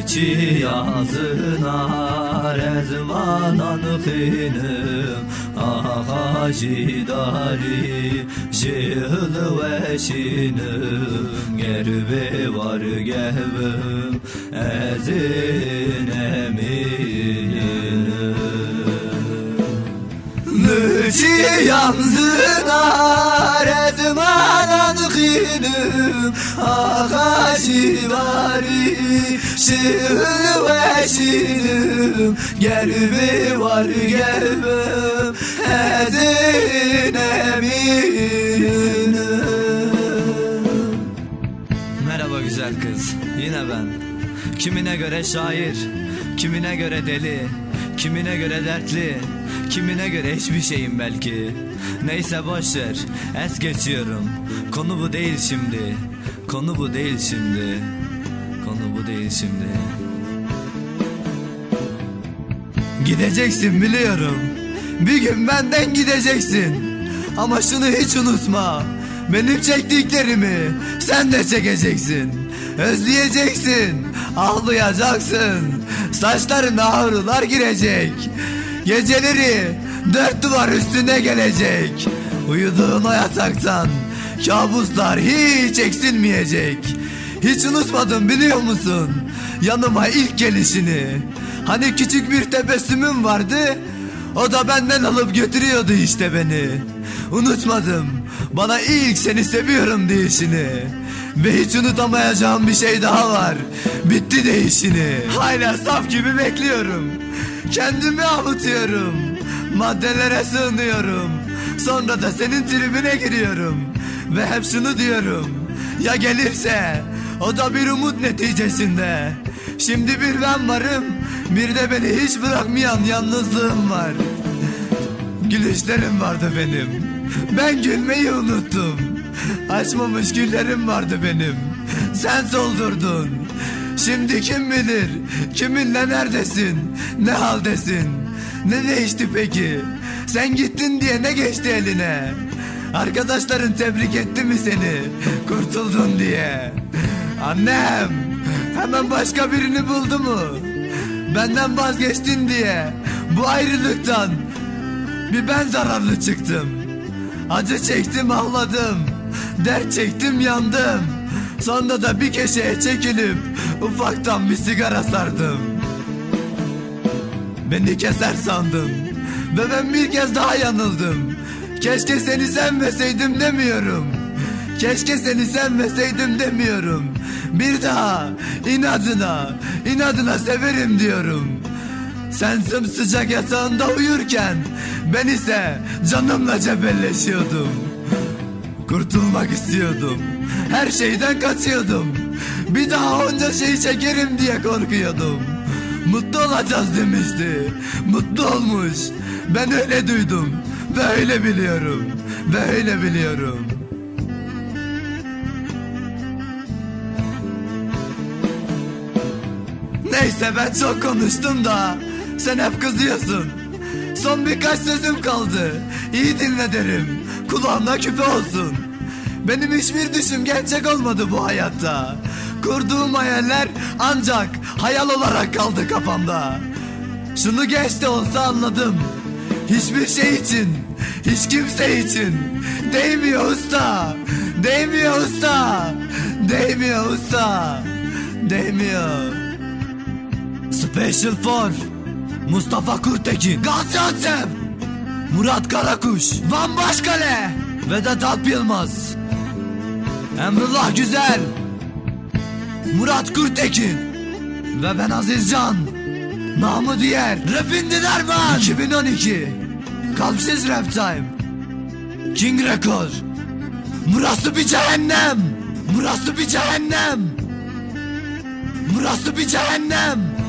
Mıçı yazına rezmanan xinım Aha jidari jihıl ve şinim. Gerbe var gevim ezin eminim. Mıçı yanzına rezmanan xinım Aha jidari jihıl ve şinim Gerbe var ezin eminim Merhaba güzel kız, yine ben. Kimine göre şair, kimine göre deli, kimine göre dertli, kimine göre hiçbir şeyim belki. Neyse boş ver, es geçiyorum. Konu bu değil şimdi, konu bu değil şimdi, konu bu değil şimdi. Gideceksin biliyorum. Bir gün benden gideceksin. Ama şunu hiç unutma. Benim çektiklerimi sen de çekeceksin. Özleyeceksin. Ağlayacaksın. Saçlarına ağrılar girecek. Geceleri dört duvar üstüne gelecek. Uyuduğun o yataktan kabuslar hiç eksilmeyecek. Hiç unutmadım biliyor musun? Yanıma ilk gelişini. Hani küçük bir tebessümüm vardı. O da benden alıp götürüyordu işte beni. Unutmadım. Bana ilk seni seviyorum deyişini. Ve hiç unutamayacağım bir şey daha var. Bitti değişini. Hala saf gibi bekliyorum. Kendimi avutuyorum. Maddelere sığınıyorum. Sonra da senin tribine giriyorum. Ve hep şunu diyorum. Ya gelirse o da bir umut neticesinde. Şimdi bir ben varım. Bir de beni hiç bırakmayan yalnızlığım var. Gülüşlerim vardı benim. Ben gülmeyi unuttum. Açmamış güllerim vardı benim. Sen soldurdun. Şimdi kim bilir kiminle neredesin, ne haldesin, ne değişti peki? Sen gittin diye ne geçti eline? Arkadaşların tebrik etti mi seni? Kurtuldun diye. Annem hemen başka birini buldu mu? Benden vazgeçtin diye bu ayrılıktan bir ben zararlı çıktım. Acı çektim ağladım. Dert çektim yandım. Sonra da bir köşeye çekilip ufaktan bir sigara sardım. Beni keser sandım. Ve ben bir kez daha yanıldım. Keşke seni sevmeseydim demiyorum. Keşke seni sevmeseydim demiyorum. Bir daha inadına, inadına severim diyorum. Sen sımsıcak yatağında uyurken ben ise canımla cebelleşiyordum. Kurtulmak istiyordum. Her şeyden kaçıyordum. Bir daha onca şeyi çekerim diye korkuyordum. Mutlu olacağız demişti. Mutlu olmuş. Ben öyle duydum. Ve öyle biliyorum. Ve öyle biliyorum. Neyse ben çok konuştum da sen hep kızıyorsun. Son birkaç sözüm kaldı. İyi dinle derim. Kulağına küpe olsun. Benim hiçbir düşüm gerçek olmadı bu hayatta. Kurduğum hayaller ancak hayal olarak kaldı kafamda. Şunu geç de olsa anladım. Hiçbir şey için, hiç kimse için değmiyor usta. Değmiyor usta. Değmiyor usta. Değmiyor. Special for Mustafa Kurtekin Gaziantep Murat Karakuş Van Başkale Vedat Alp Yılmaz Emrullah Güzel Murat Kurtekin Ve ben Azizcan Namı diğer Rapin Dinerman 2012 Kalpsiz Rap Time King Record Burası bir cehennem Burası bir cehennem Burası bir cehennem